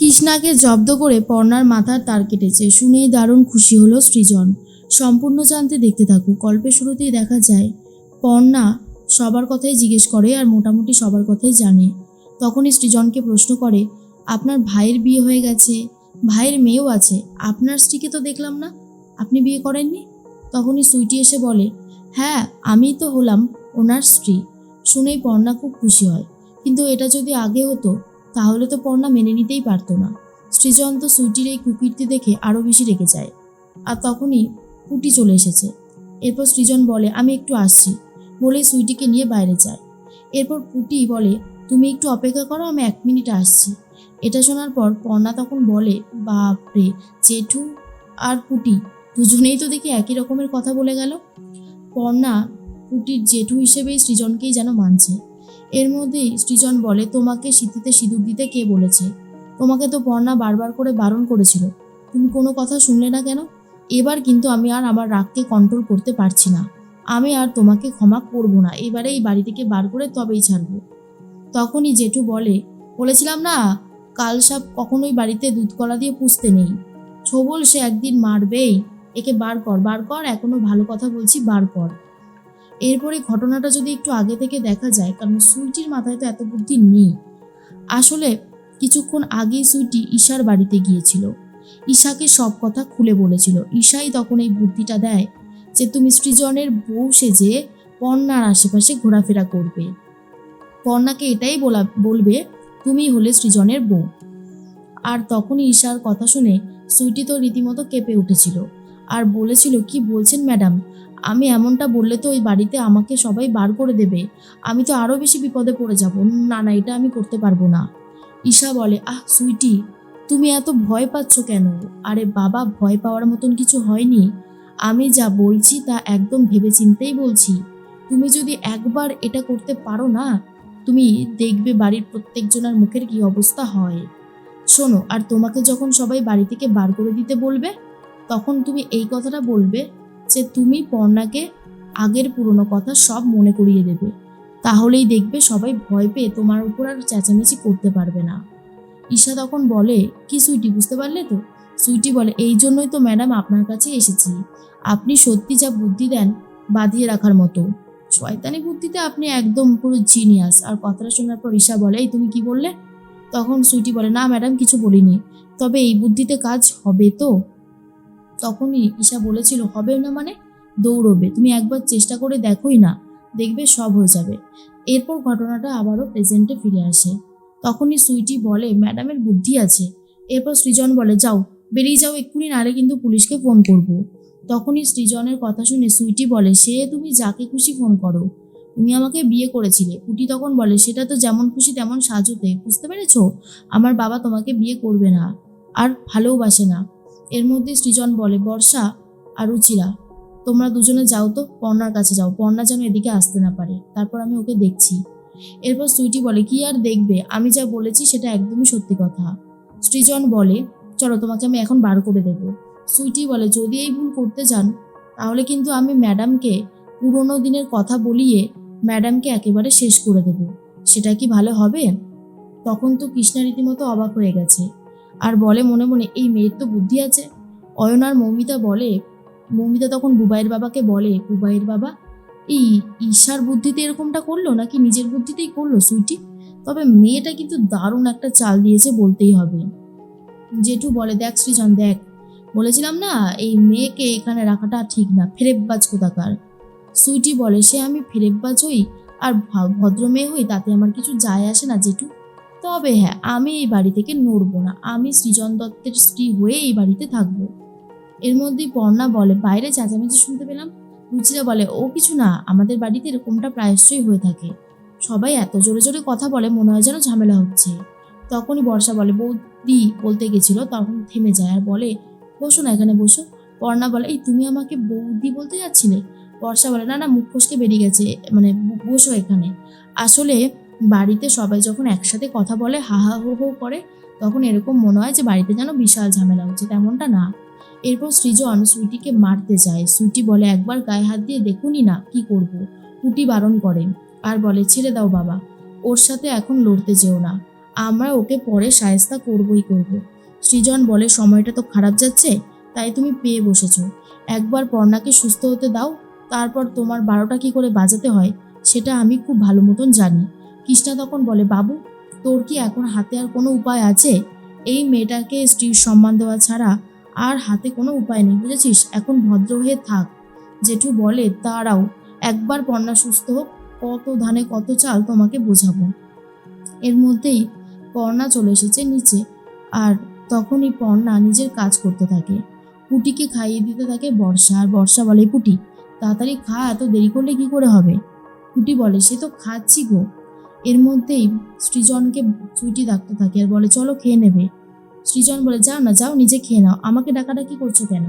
কৃষ্ণাকে জব্দ করে পর্ণার মাথার তার কেটেছে। শুনেই দারুণ খুশি হলো সৃজন। সম্পূর্ণ জানতে দেখতে থাকুক। গল্পের শুরুতেই দেখা যায়, পর্ণা সবার কথাই জিজ্ঞেস করে আর মোটামুটি সবার কথাই জানে। তখনই সৃজনকে প্রশ্ন করে, আপনার ভাইয়ের বিয়ে হয়ে গেছে, ভাইয়ের মেয়েও আছে, আপনার স্ত্রীকে তো দেখলাম না, আপনি বিয়ে করেননি? তখনই সুইটি এসে বলে হ্যাঁ আমি তো হলাম ওনার স্ত্রী। শুনেই পর্ণা খুব খুশি হয়। কিন্তু এটা যদি আগে হতো তাহলে তো পর্ণা মেনে নিতেই পারতো না। সৃজন তো সুইটির এই কুকীর্তি দেখে আরও বেশি রেগে যায়। আর তখনই পুটি চলে এসেছে। এরপর সৃজন বলে, আমি একটু আসছি। বলে সুইটিকে নিয়ে বাইরে যায়। এরপর পুটি বলে, তুমি একটু অপেক্ষা করো, আমি এক মিনিট আসছি। এটা শোনার পর পর্ণা তখন বলে, বাপরে, জেঠু আর পুটি দুজনেই তো দেখি একই রকমের কথা বলে গেল। পর্ণা পুটির জেঠু হিসেবেই সৃজনকেই যেন মানছে। এর মধ্যেই সৃজন বলে, তোমাকে শীতিতে সিঁদুর দিতে কে বলেছে? তোমাকে তো পর্ণা বারবার করে বারণ করেছিল। তুমি কোনো কথা শুনলে না কেন? এবার কিন্তু আমি আর আমার রাগকে কন্ট্রোল করতে পারছি না। আমি আর তোমাকে ক্ষমা করব না। এবারে এই বাড়ি থেকে বার করে তবেই ছাড়বো। তখনই জেঠু বলে, বলেছিলাম না, কাল সাপ কখনোই বাড়িতে দুধ কলা দিয়ে পুষতে নেই। ছোবল সে একদিন মারবেই। একে বার কর বার কর, এখনও ভালো কথা বলছি, বার কর। এরপরে ঘটনাটা যদি একটু আগে থেকে দেখা যায়, কারণ সুইটির মাথায় তো এত বুদ্ধি নেই। আসলে কিছুক্ষণ আগেই সুইটি ঈশার বাড়িতে গিয়েছিল। ঈশাকে সব কথা খুলে বলেছিল। ঈশাই তখন এই বুদ্ধিটা দেয় যে, তুমি সৃজনের বউ সেজে পর্ণার আশেপাশে ঘোরাফেরা করবে। পর্ণাকে এটাই বলা, বলবে, তুমি হলে সৃজনের বউ। আর তখনই ঈশার কথা শুনে সুইটি তো রীতিমতো কেঁপে উঠেছিল। আর বলেছিল, কি বলছেন ম্যাডাম? আমি এমনটা বললে তো ওই বাড়িতে আমাকে সবাই বার করে দেবে। আমি তো আরও বেশি বিপদে পড়ে যাব। না না, এটা আমি করতে পারব না। ঈশা বলে, আহ, সুইটি, তুমি এত ভয় পাচ্ছ কেন? আরে বাবা, ভয় পাওয়ার মতন কিছু হয়নি। আমি যা বলছি তা একদম ভেবে চিন্তেই বলছি। তুমি যদি একবার এটা করতে পারো না, তুমি দেখবে বাড়ির প্রত্যেকজনের মুখের কি অবস্থা হয়। শোনো, আর তোমাকে যখন সবাই বাড়ি থেকে বার করে দিতে বলবে, তখন তুমি এই কথাটা বলবে যে তুমি পর্ণাকে আগের পুরনো কথা সব মনে করিয়ে দেবে। তাহলেই দেখবে সবাই ভয় পেয়ে তোমার উপর আর চেঁচামেচি করতে পারবে না। ঈশা তখন বলে, কি সুইটি, বুঝতে পারলে তো? সুইটি বলে, এই জন্যই তো ম্যাডাম আপনার কাছে এসেছি। আপনি সত্যি যা বুদ্ধি দেন, বাঁধিয়ে রাখার মতো। শয়তানি বুদ্ধিতে আপনি একদম পুরো জিনিয়াস আর কথাটা শোনার পর ঈশা বলে, এই তুমি কি বললে? তখন সুইটি বলে, না ম্যাডাম, কিছু বলিনি। তবে এই বুদ্ধিতে কাজ হবে তো? তখনই ঈশা বলেছিল, হবে না মানে? দৌড়বে। তুমি একবার চেষ্টা করে দেখোই না। দেখবে সব হয়ে যাবে। এরপর ঘটনাটা আবারও প্রেজেন্টে ফিরে আসে। তখনই সুইটি বলে, ম্যাডামের বুদ্ধি আছে। এরপর সৃজন বলে, যাও, বেরিয়ে যাও এক্ষুনি, নাহলে কিন্তু পুলিশকে ফোন করব। তখনই সৃজনের কথা শুনে সুইটি বলে, সে তুমি যাকে খুশি ফোন করো। তুমি আমাকে বিয়ে করেছিলে। পুটি তখন বলে, সেটা তো যেমন খুশি তেমন সাজতে, বুঝতে পেরেছ? আমার বাবা তোমাকে বিয়ে করবে না, আর ভালোবাসে না। এর মধ্যে সৃজন বলে বর্ষা আর রুচিরা। তোমরা দুজনে যাও তো, পর্ণার কাছে যাও। পর্ণা যেন এদিকে আসতে না পারে। তারপর আমি ওকে দেখছি। এরপর সুইটি বলে, কি আর দেখবে? আমি যা বলেছি সেটা একদমই সত্যি কথা। সৃজন বলে, চলো, তোমাকে আমি এখন বার করে দেবো। সুইটি বলে, যদি এই ভুল করতে যান, তাহলে কিন্তু আমি ম্যাডামকে পুরোনো দিনের কথা বলিয়ে ম্যাডামকে একেবারে শেষ করে দেব। সেটা কি ভালো হবে? তখন তো কৃষ্ণা রীতিমতো অবাক হয়ে গেছে। আর বলে মনে মনে, এই মেয়ের তো বুদ্ধি আছে। অয়ন আর মৌমিতা বলে, মৌমিতা তখন বুবাইয়ের বাবাকে বলে, বুবাইয়ের বাবা, এই ঈশার বুদ্ধিতে এরকমটা করল নাকি নিজের বুদ্ধিতেই করল সুইটি? তবে মেয়েটা কিন্তু দারুণ একটা চাল দিয়েছে বলতেই হবে। জেঠু বলে, দেখ সৃজন, দেখ, বলেছিলাম না, এই মেয়েকে এখানে রাখাটা ঠিক না, ফেরেববাজ কোথাকার? সুইটি বলে, সে আমি ফেরেববাজ হই, আর ভদ্র মেয়ে হই, তাতে আমার কিছু যায় আসে না জেঠু। তবে হ্যাঁ আমি এই বাড়ি থেকে নড়বো না। আমি সৃজন দত্তের স্ত্রী হয়ে এই বাড়িতে থাকব। এর মধ্যেই পর্ণা বলে, বাইরে চেঁচামেচি শুনতে পেলাম। রুচিরা বলে, ও কিছু না, আমাদের বাড়িতে এরকমটা প্রায়শই হয়ে থাকে। সবাই এত জোরে জোরে কথা বলে, মনে হয় যেন ঝামেলা হচ্ছে। তখনই বর্ষা বলে, বৌদি বলতে গেছিল, তখন থেমে যায়। আর বলে, বসো না এখানে, বসো। পর্ণা বলে, এই তুমি আমাকে বৌদি বলতে যাচ্ছিলে? বর্ষা বলে, না না, মুখ ফসকে বেরিয়ে গেছে মানে বসো এখানে। আসলে বাড়িতে সবাই যখন একসাথে কথা বলে হাহা হা, হো করে, তখন এরকম মনে হয় যে বাড়িতে যেন বিশাল ঝামেলা হচ্ছে। তেমনটা না। এরপর সৃজন সুইটিকে মারতে যায়। সুইটি বলে, একবার গায়ে হাত দিয়ে দেখুনি না কি করব। পুটি বারণ করে। আর বলে, ছেড়ে দাও বাবা। ওর সাথে এখন লড়তে যেও না। আমরা ওকে পরে সায়স্তা করবই করব। সৃজন বলে, সময়টা তো খারাপ যাচ্ছে, তাই তুমি পেয়ে বসেছো। একবার পর্ণাকে সুস্থ হতে দাও, তারপর তোমার বারোটা কি করে বাজাতে হয়, সেটা আমি খুব ভালো মতন জানি। কৃষ্ণা তখন বলে, বাবু, তোর কি এখন হাতে আর কোনো উপায় আছে? এই মেয়েটাকে স্ত্রীর সম্মান দেওয়া ছাড়া আর হাতে কোনো উপায় নেই, বুঝেছিস? এখন ভদ্র হয়ে থাক। জেঠু বলে তারাও একবার পর্ণা সুস্থ হোক, কত ধানে কত চাল তোমাকে বোঝাবো। এর মধ্যেই পর্ণা চলে এসেছে নিচে, আর তখনই পর্ণা নিজের কাজ করতে থাকে। পুটিকে খাইয়ে দিতে থাকে বর্ষা, আর বর্ষা বলে পুটি তাড়াতাড়ি খা, এত দেরি করলে কি করে হবে? পুটি বলে, সে তো খাচ্ছি গো। এর মধ্যেই সৃজনকে চুইটি ডাকতে থাকে আর বলে, চলো খেয়ে নেবে। সৃজন বলে, যাও না, যাও, নিজে খেয়ে নাও। আমাকে ডাকাডাকি করছ কেন?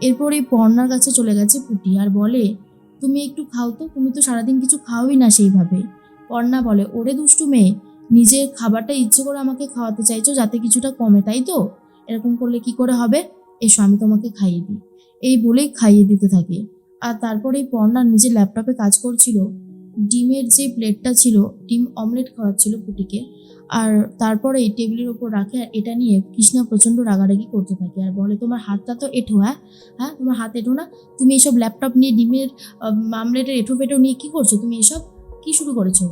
এরপর এই পর্ণার কাছে চলে গেছে পুটি আর বলে, তুমি একটু খাও তো, তুমি তো সারাদিন কিছু খাওই না সেইভাবে। পর্ণা বলে, ওরে দুষ্টু মেয়ে, নিজের খাবারটা ইচ্ছে করে আমাকে খাওয়াতে চাইছো, যাতে কিছুটা কমে, তাই তো? এরকম করলে কি করে হবে? এসো, আমি তোমাকে খাইয়ে দিই। এই বলেই খাইয়ে দিতে থাকে। আর তারপরে এই পর্ণা নিজের ল্যাপটপে কাজ করছিল। ডিমের যে প্লেটটা ছিল, ডিম অমলেট খাওয়াচ্ছিল পুটিকে, আর তারপরে এই টেবিলের ওপর রাখে আর এটা নিয়ে কৃষ্ণা প্রচণ্ড রাগারাগি করতে থাকে আর বলে, তোমার হাতটা তো এঁঠো হ্যাঁ? হ্যাঁ তোমার হাত এঁঠো না? তুমি এসব ল্যাপটপ নিয়ে ডিমের আমলেটের এঁঠো ফেটো নিয়ে কী করছ? তুমি এসব কি শুরু করেছ?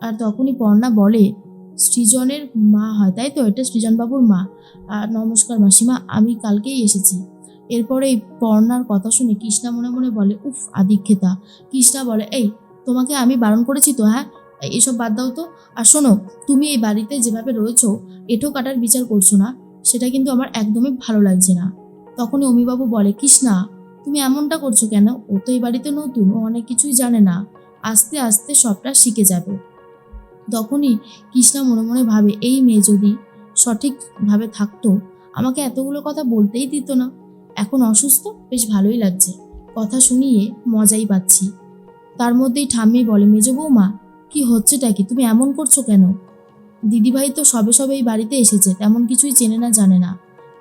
আর তখনই পর্ণা বলে, সৃজনের মা হয়, তাই তো? এটা সৃজনবাবুর মা। আর নমস্কার মাসিমা, আমি কালকেই এসেছি। এরপরে এই পর্ণার কথা শুনে কৃষ্ণা মনে মনে বলে, উফ, আদিক্ষেতা। কৃষ্ণা বলে, এই তোমাকে আমি বারণ করেছি তো হ্যাঁ? এসব বাদ দাও তো। আর শোনো, তুমি এই বাড়িতে যেভাবে রয়েছো, এঠো কাটার বিচার করছ না। সেটা কিন্তু আমার একদমই ভালো লাগছে না। তখনই অমিবাবু বলে, কৃষ্ণা, তুমি এমনটা করছ কেন? ও তো এই বাড়িতে নতুন, ও অনেক কিছুই জানে না। আস্তে আস্তে সবটা শিখে যাবে। তখনই কৃষ্ণা মনে মনে ভাবে, এই মেয়ে যদি সঠিকভাবে থাকতো, আমাকে এতগুলো কথা বলতেই দিত না। এখন অসুস্থ, বেশ ভালোই লাগছে। কথা শুনিয়ে মজাই পাচ্ছি। তার মধ্যেই ঠাম্মি বলে, মেজ বৌমা, কি হচ্ছেটা কি? তুমি এমন করছ কেন? দিদিভাই তো সবে সবে এই বাড়িতে এসেছে, তেমন কিছুই চেনে না, জানে না।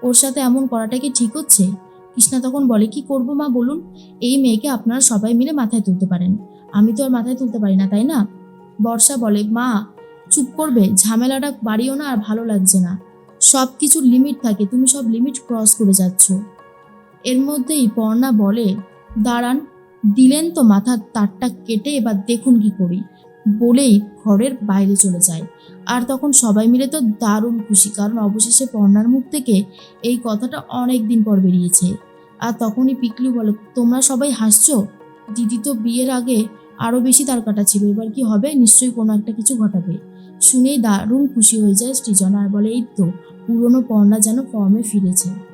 ওর সাথে এমন করাটা কি ঠিক হচ্ছে? কৃষ্ণা তখন বলে, কি করব মা, বলুন? এই মেয়েকে আপনারা সবাই মিলে মাথায় তুলতে পারেন। আমি তো আর মাথায় তুলতে পারি না, তাই না? বর্ষা বলে, মা, চুপ করবে, ঝামেলাটা বাড়িও না আর ভালো লাগছে না। সব কিছুর লিমিট থাকে, তুমি সব লিমিট ক্রস করে যাচ্ছ। এর মধ্যেই পর্ণা বলে, দাঁড়ান দিলেন তো মাথার তারটা কেটে এবার দেখুন কি করি। বলেই ঘরের বাইরে চলে যায়। আর তখন সবাই মিলে তো দারুণ খুশি, কারণ অবশেষে পর্ণার মুখ থেকে এই কথাটা অনেক দিন পর বেরিয়েছে। আর তখনই পিকলু বলে, তোমরা সবাই হাসছো? দিদি তো বিয়ের আগে আরও বেশি তার কাটা ছিল, এবার কি হবে? নিশ্চয়ই কোনো একটা কিছু ঘটাবে। শুনেই দারুণ খুশি হয়ে যায় সৃজন আর বলে, এই তো, পুরনো পর্ণা যেন ফর্মে ফিরেছে।